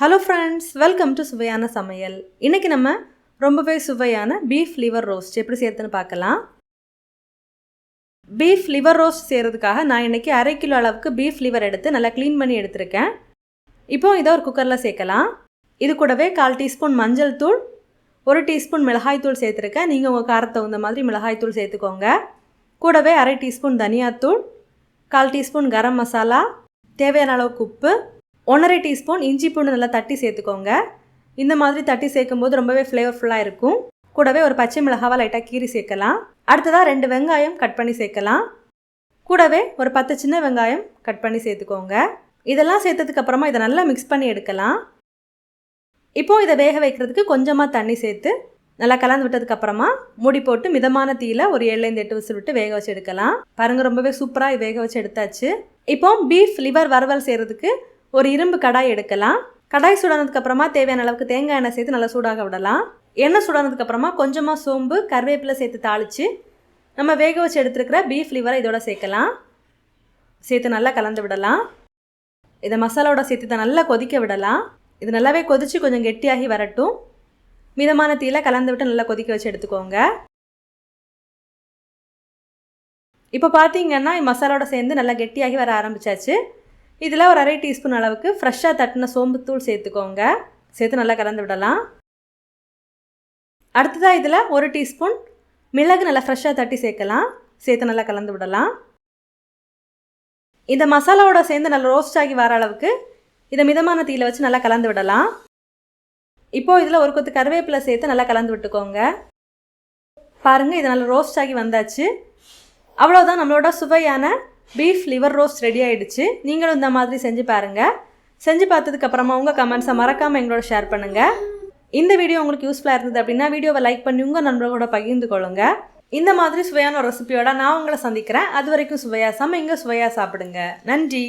Hello friends welcome to சுவையான சமையல் இன்றைக்கி நம்ம ரொம்பவே சுவையான பீஃப் லிவர் ரோஸ்ட் எப்படி செய்யறதுன்னு பார்க்கலாம். பீஃப் லிவர் ரோஸ்ட் செய்கிறதுக்காக நான் இன்றைக்கி அரை கிலோ அளவுக்கு பீஃப் லிவர் எடுத்து நல்லா க்ளீன் பண்ணி எடுத்திருக்கேன். இப்போ இதை ஒரு குக்கரில் சேர்க்கலாம். இது கூடவே கால் டீஸ்பூன் மஞ்சள் தூள் ஒரு டீஸ்பூன் மிளகாய் தூள் சேர்த்துருக்கேன். நீங்கள் உங்கள் காரத்தை தகுந்த மாதிரி மிளகாய் தூள் சேர்த்துக்கோங்க. கூடவே அரை டீஸ்பூன் தனியாத்தூள் கால் டீஸ்பூன் கரம் மசாலா தேவையான அளவுக்கு உப்பு ஒன்றரை டீஸ்பூன் இஞ்சி பூண்டு நல்லா தட்டி சேர்த்துக்கோங்க. இந்த மாதிரி தட்டி சேர்க்கும்போது ரொம்பவே ஃப்ளேவர்ஃபுல்லாக இருக்கும். கூடவே ஒரு பச்சை மிளகாவை லைட்டாக கீறி சேர்க்கலாம். அடுத்ததாக ரெண்டு வெங்காயம் கட் பண்ணி சேர்க்கலாம். கூடவே ஒரு பத்து சின்ன வெங்காயம் கட் பண்ணி சேர்த்துக்கோங்க. இதெல்லாம் சேர்த்ததுக்கு அப்புறமா இதை நல்லா மிக்ஸ் பண்ணி எடுக்கலாம். இப்போது இதை வேக வைக்கிறதுக்கு கொஞ்சமாக தண்ணி சேர்த்து நல்லா கலந்து விட்டதுக்கப்புறமா மூடி போட்டு மிதமான தீயில் ஒரு ஏழுலேருந்து எட்டு விசில் விட்டு வேக வச்சு எடுக்கலாம். பாருங்க ரொம்பவே சூப்பராக வேக வச்சு எடுத்தாச்சு. இப்போ பீஃப் லிவர் வறுவல் செய்கிறதுக்கு ஒரு இரும்பு கடாய் எடுக்கலாம். கடாய் சூடானதுக்கப்புறமா தேவையான அளவுக்கு தேங்காய் எண்ணெய் சேர்த்து நல்லா சூடாக விடலாம். எண்ணெய் சூடானதுக்கப்புறமா கொஞ்சமாக சோம்பு கருவேப்பிலை சேர்த்து தாளித்து நம்ம வேக வச்சு எடுத்துருக்கிற பீஃப் லிவரை இதோட சேர்க்கலாம். சேர்த்து நல்லா கலந்து விடலாம். இதை மசாலாவோட சேர்த்து இதை நல்லா கொதிக்க விடலாம். இது நல்லாவே கொதித்து கொஞ்சம் கெட்டியாகி வரட்டும். மிதமான தீயில் கலந்து விட்டு நல்லா கொதிக்க வச்சு எடுத்துக்கோங்க. இப்போ பார்த்தீங்கன்னா மசாலாவோட சேர்ந்து நல்லா கெட்டியாகி வர ஆரம்பிச்சாச்சு. இதில் ஒரு அரை டீஸ்பூன் அளவுக்கு ஃப்ரெஷ்ஷாக தட்டின சோம்புத்தூள் சேர்த்துக்கோங்க. சேர்த்து நல்லா கலந்து விடலாம். அடுத்ததாக இதில் ஒரு டீஸ்பூன் மிளகு நல்லா ஃப்ரெஷ்ஷாக தட்டி சேர்க்கலாம். சேர்த்து நல்லா கலந்து விடலாம். இந்த மசாலாவோட சேர்ந்து நல்லா ரோஸ்ட் ஆகி வர அளவுக்கு இதை மிதமான தீயில் வச்சு நல்லா கலந்து விடலாம். இப்போது இதில் ஒரு கொத்து கருவேப்பிலை சேர்த்து நல்லா கலந்து விட்டுக்கோங்க. பாருங்கள் இது நல்லா ரோஸ்ட் ஆகி வந்தாச்சு. அவ்வளோதான் நம்மளோட சுவையான பீஃப் லிவர் ரோஸ்ட் ரெடி ஆகிடுச்சு நீங்களும் இந்த மாதிரி செஞ்சு பாருங்கள் செஞ்சு பார்த்ததுக்கப்புறமா உங்கள் கமெண்ட்ஸை மறக்காமல் எங்களோட ஷேர் பண்ணுங்கள் இந்த வீடியோ உங்களுக்கு யூஸ்ஃபுல்லாக இருந்தது அப்படின்னா வீடியோவை லைக் பண்ணி உங்கள் நண்பர்களோட பகிர்ந்து கொள்ளுங்க. இந்த மாதிரி சுவையான ரெசிபியோட நான் உங்களை சந்திக்கிறேன். அது வரைக்கும் சுவையாக சமைங்க சுவையாக சாப்பிடுங்க. நன்றி.